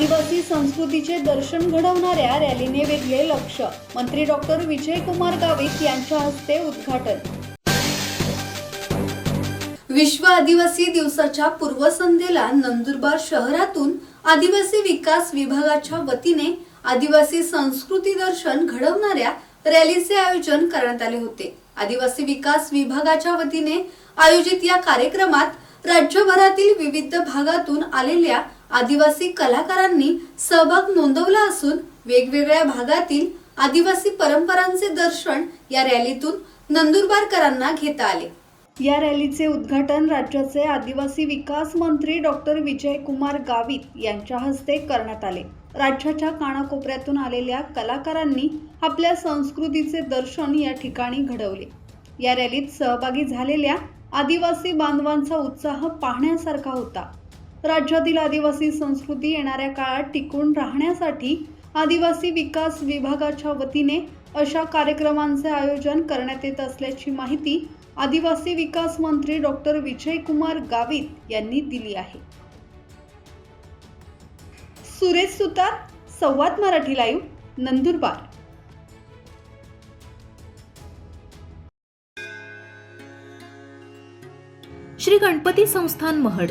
आदिवासी संस्कृतीचे दर्शन घडवणाऱ्या रॅलीने वेधले लक्ष. मंत्री डॉक्टर विजयकुमार गावित यांच्या हस्ते उद्घाटन. विश्व आदिवासी दिवसाच्या पूर्वसंध्येला नंदुरबार शहरातून आदिवासी विकास विभागाच्या वतीने आदिवासी संस्कृती दर्शन घडवणाऱ्या रॅलीचे आयोजन करण्यात आले होते. आदिवासी विकास विभागाच्या वतीने आयोजित या कार्यक्रमात राज्यभरातील विविध भागातून आलेल्या आदिवासी कलाकारांनी सहभाग नोंदवला असून वेगवेगळ्या भागातील आदिवासी परंपरांचे दर्शन या रॅलीतून नंदुरबारकरांना घेता आले. या रॅलीचे उद्घाटन राज्याचे आदिवासी विकास मंत्री डॉक्टर विजयकुमार गावित यांच्या हस्ते करण्यात आले. राज्याच्या कानाकोपऱ्यातून आलेल्या कलाकारांनी आपल्या संस्कृतीचे दर्शन या ठिकाणी घडवले. या रॅलीत सहभागी झालेल्या आदिवासी बांधवांचा उत्साह पाहण्यासारखा होता. राज्यातील आदिवासी संस्कृती येणाऱ्या काळात टिकून राहण्यासाठी आदिवासी विकास विभागाच्या वतीने अशा कार्यक्रमांचे आयोजन करण्यात येत असल्याची माहिती आदिवासी विकास मंत्री डॉक्टर विजयकुमार गावित यांनी दिली आहे. सुरेश सुतार संवाद मराठी लाईव्ह नंदुरबार. श्री गणपती संस्थान महड.